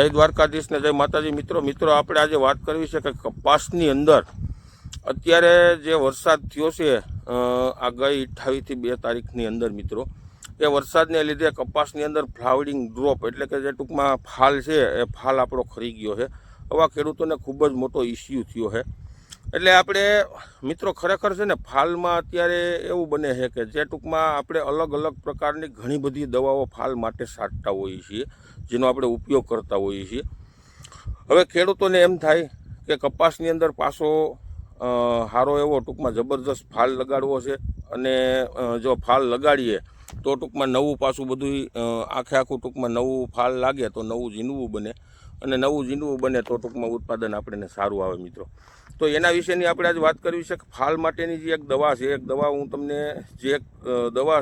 જય દ્વારકાધીશ ને જય માતાજી. મિત્રો મિત્રો, આપણે આજે વાત કરવી છે કે કપાસની અંદર અત્યારે જે વરસાદ થયો છે આ ગઈ અઠ્ઠાવીસથી બે તારીખની અંદર મિત્રો, એ વરસાદને લીધે કપાસની અંદર ફ્લાવરિંગ ડ્રોપ એટલે કે જે ટૂંકમાં ફાલ છે, એ ફાલ આપણો ખરી ગયો છે. આવા ખેડૂતોને ખૂબ જ મોટો ઇસ્યુ થયો છે. એટલે આપણે મિત્રો ખરેખર છે ને, ફાલમાં અત્યારે એવું બને છે કે જે ટૂંકમાં આપણે અલગ અલગ પ્રકારની ઘણી બધી દવાઓ ફાલ માટે સાટતા હોઈએ છીએ, જેનો આપણે ઉપયોગ કરતા હોઈએ છીએ. હવે ખેડૂતોને એમ થાય કે કપાસની અંદર પાછો સારો એવો ટૂંકમાં જબરજસ્ત ફાલ લગાડવો છે અને જો ફાલ લગાડીએ, તો ટૂંકમાં નવું પાછું બધું આખે આખું ટૂંકમાં નવું ફાલ લાગે તો નવું ઝીંડવું બને. અને નવું ઝીંડવું બને તો ટૂંકમાં ઉત્પાદન આપણને સારું આવે મિત્રો. તો એના વિશેની આપણે આજે વાત કરવી છે કે ફાલ માટેની જે એક દવા છે, એક દવા હું તમને જે એક દવા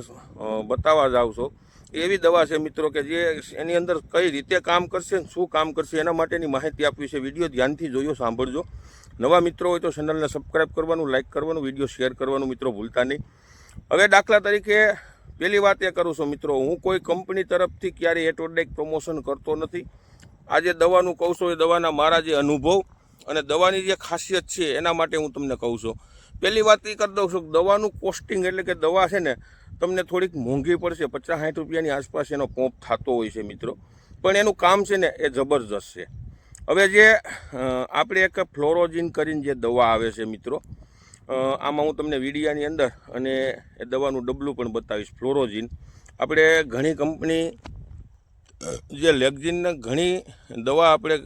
બતાવવા જાઉં છું, એવી દવા છે મિત્રો કે જે એની અંદર કઈ રીતે કામ કરશે શું કામ કરશે એના માટેની માહિતી આપવી છે. વીડિયો ધ્યાનથી જોયો, સાંભળજો. નવા મિત્રો હોય તો ચેનલને સબસ્ક્રાઈબ કરવાનું લાઇક કરવાનું, વીડિયો શેર કરવાનું મિત્રો ભૂલતા નહીં. હવે દાખલા તરીકે પહેલી વાત એ કરું છું મિત્રો, હું કોઈ કંપની તરફથી ક્યારેય એટોડેક પ્રમોશન કરતો નથી. આજે દવાનું કહું છું, એ દવાના મારા જે અનુભવ અને દવાની જે ખાસિયત છે, એના માટે હું તમને કહું છું. પહેલી વાત એ કરી દઉં છું દવાનું કોસ્ટિંગ એટલે કે દવા છે ને, તમને થોડીક મોંઘી પડશે. પચાસ સાઠ રૂપિયાની આસપાસ એનો પોંપ થતો હોય છે મિત્રો. પણ એનું કામ છે ને, એ જબરજસ્ત છે. હવે જે આપણે એક ફ્લોરોજીન કરીને જે દવા આવે છે મિત્રો આમાં હું તમને વીડિયાની અંદર અને એ દવાનું ડબલું પણ બતાવીશ ફ્લોરોજીન આપણે ઘણી કંપની જે લેગઝિનને ઘણી દવા આપણે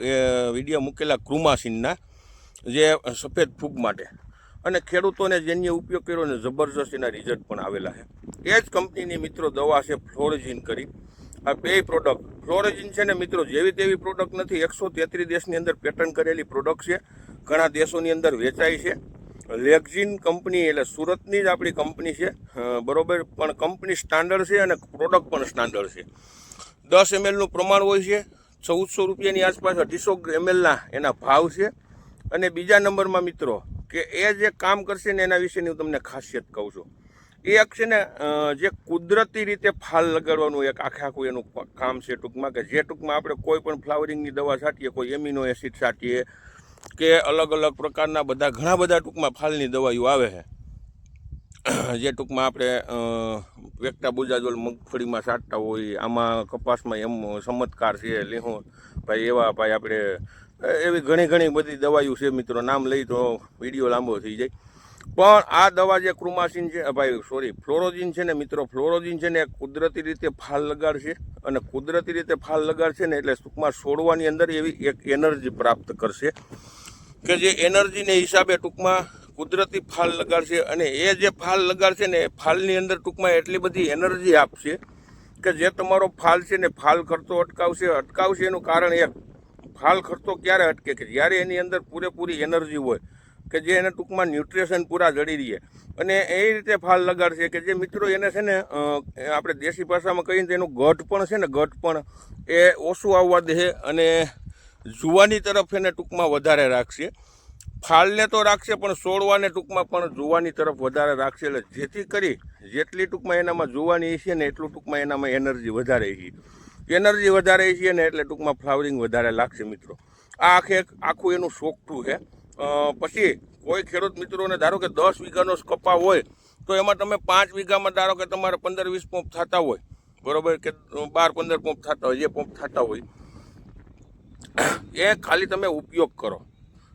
વીડિયો મૂકેલા ક્રુમાસીનના, જે સફેદ ફૂગ માટે. અને ખેડૂતોને જેની ઉપયોગ કર્યો ને જબરજસ્ત એના રિઝલ્ટ પણ આવેલા છે. એ જ કંપનીની મિત્રો દવા છે ફ્લોરેજીન કરી. આ બે પ્રોડક્ટ ફ્લોરેજીન છે ને મિત્રો જેવી તેવી પ્રોડક્ટ નથી, એકસો તેત્રીસ દેશની અંદર પેટર્ન કરેલી પ્રોડક્ટ છે. ઘણા દેશોની અંદર વેચાય છે. લેગઝિન કંપની એટલે સુરતની જ આપણી કંપની છે. બરોબર, પણ કંપની સ્ટાન્ડર્ડ છે અને પ્રોડક્ટ પણ સ્ટાન્ડર્ડ છે. દસ એમએલનું પ્રમાણ હોય છે. ચૌદસો રૂપિયાની આસપાસ અઢીસો એમએલના એના ભાવ છે. અને બીજા નંબરમાં મિત્રો, કે એ જે કામ કરશે ને એના વિશેની હું તમને ખાસિયત કહું છું. એક છે ને જે કુદરતી રીતે ફાલ લગાડવાનું એક આખે આખું એનું કામ છે ટૂંકમાં, કે જે ટૂંકમાં આપણે કોઈ પણ ફ્લાવરિંગની દવા છાંટીએ, કોઈ એમિનો એસિડ છાંટીએ, કે અલગ અલગ પ્રકારના બધા, ઘણા બધા ટૂંકમાં ફાલની દવાઈઓ આવે છે. જે ટૂંકમાં આપણે વેકટા બુજાજોલ મગફળીમાં છાંટતા હોય, આમાં કપાસમાં એમ ચમત્કાર છે, લેહો. ભાઈ એવા ભાઈ આપણે એવી ઘણી ઘણી બધી દવાઈઓ છે મિત્રો. નામ લઈ તો વીડિયો લાંબો થઈ જાય. પણ આ દવા જે ક્રુમાસીન છે ભાઈ સોરી ફ્લોરોજીન છે ને મિત્રો, ફ્લોરોજીન છે ને એ કુદરતી રીતે ફાલ લગાડશે અને કુદરતી રીતે ફાલ લગાડશે ને એટલે ટૂંકમાં છોડવાની અંદર એવી એક એનર્જી પ્રાપ્ત કરશે કે જે એનર્જીને હિસાબે ટૂંકમાં કુદરતી ફાલ લગાડશે અને એ જે ફાલ લગાડશે ને ફાલની અંદર ટૂંકમાં એટલી બધી એનર્જી આપશે કે જે તમારો ફાલ છે ને ફાલ ખર્ચો અટકાવશે. અટકાવશે એનું કારણ એક, ફાલ ખર્ચો ક્યારે અટકે કે જ્યારે એની અંદર પૂરેપૂરી એનર્જી હોય કે જે એને ટૂંકમાં ન્યુટ્રિશન પૂરા જડી રહીએ અને એ રીતે ફાલ લગાડશે કે જે મિત્રો એને છે ને આપણે દેશી ભાષામાં કહીએ તો એનું ગઢ પણ છે ને ગઢ પણ એ ઓછું આવવા દે અને જુવાની તરફ એને ટૂંકમાં વધારે રાખશે. ફાલને તો રાખશે, પણ સોળવાને ટૂંકમાં પણ જોવાની તરફ વધારે રાખશે. એટલે જેથી કરી જેટલી ટૂંકમાં એનામાં જોવાની છે ને એટલું ટૂંકમાં એનામાં એનર્જી વધારે છે એનર્જી વધારે છે ને એટલે ટૂંકમાં ફ્લાવરિંગ વધારે લાગશે મિત્રો. આ આખે આખું એનું સોગઠું છે. પછી કોઈ ખેડૂત મિત્રોને ધારો કે દસ વીઘાનો કપા હોય, તો એમાં તમે પાંચ વીઘામાં ધારો કે તમારે પંદર વીસ પંપ થતા હોય, બરોબર? કે બાર પંદર પંપ થતા હોય, જે પંપ થતા હોય, એ ખાલી તમે ઉપયોગ કરો.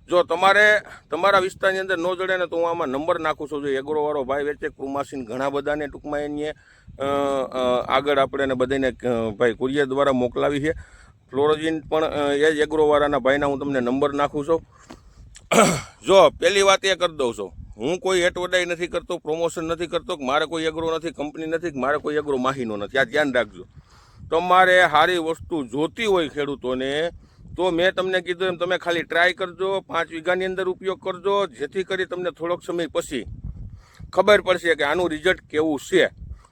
જો તમારે તમારા વિસ્તારની અંદર ન જડે ને તો હું આમાં નંબર નાખું છું. જો એગ્રોવાળો ભાઈ વેચે, કૃમાસીન ઘણા બધાને ટૂંકમાં એની આગળ આપણે એને બધાને ભાઈ કુરિયર દ્વારા મોકલાવી છે. ફ્લોરોજીન પણ એ જ એગ્રોવાળાના ભાઈના હું તમને નંબર નાખું છું. જો, પહેલી વાત એ કરી દઉં છું. હું કોઈ એડવર્ટાઈઝ નથી કરતો, પ્રમોશન નથી કરતો, કે મારે કોઈ એગ્રો નથી, કંપની નથી, કે મારે કોઈ એગ્રો માહિનો નથી. આ ધ્યાન રાખજો. તમારે સારી વસ્તુ જોતી હોય ખેડૂતોને તો મેં તમને કીધું એમ, તમે ખાલી ટ્રાય કરજો, પાંચ વીઘાની અંદર ઉપયોગ કરજો, જેથી કરી તમને થોડોક સમય પછી ખબર પડશે કે આનું રિઝલ્ટ કેવું છે.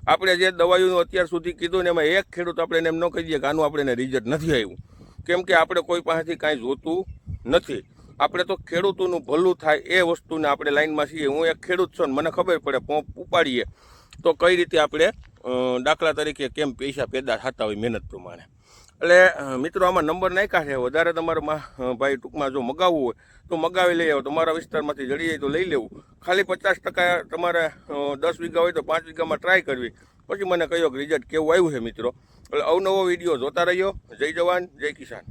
આપણે જે દવાઈઓનું અત્યાર સુધી કીધું ને એમાં એક ખેડૂત આપણે એમ ન કહી દઈએ કે આનું આપણે રિઝલ્ટ નથી આવ્યું. કેમ કે આપણે કોઈ પાસેથી કાંઈ જોતું નથી. આપણે તો ખેડૂતોનું ભલું થાય એ વસ્તુને આપણે લાઈનમાં છીએ. હું એક ખેડૂત છું મને ખબર પડે, પોંપ ઉપાડીએ. તો કઈ રીતે આપણે દાખલા તરીકે કેમ પૈસા પેદા થતા હોય મહેનત પ્રમાણે. એટલે મિત્રો, આમાં નંબર નાખ્યા છે. વધારે તમારે મા- ભાઈ ટૂંકમાં જો મગાવવું હોય, તો મગાવી લઈ આવો. તમારા વિસ્તારમાંથી જડી જાય તો લઈ લેવું. ખાલી પચાસ ટકા તમારે દસ વીઘા હોય તો પાંચ વીઘામાં ટ્રાય કરવી. પછી મને કહ્યો કે રિઝલ્ટ કેવું આવ્યું છે, મિત્રો? એટલે અવનવો વીડિયો જોતા રહ્યો. જય જવાન, જય કિસાન.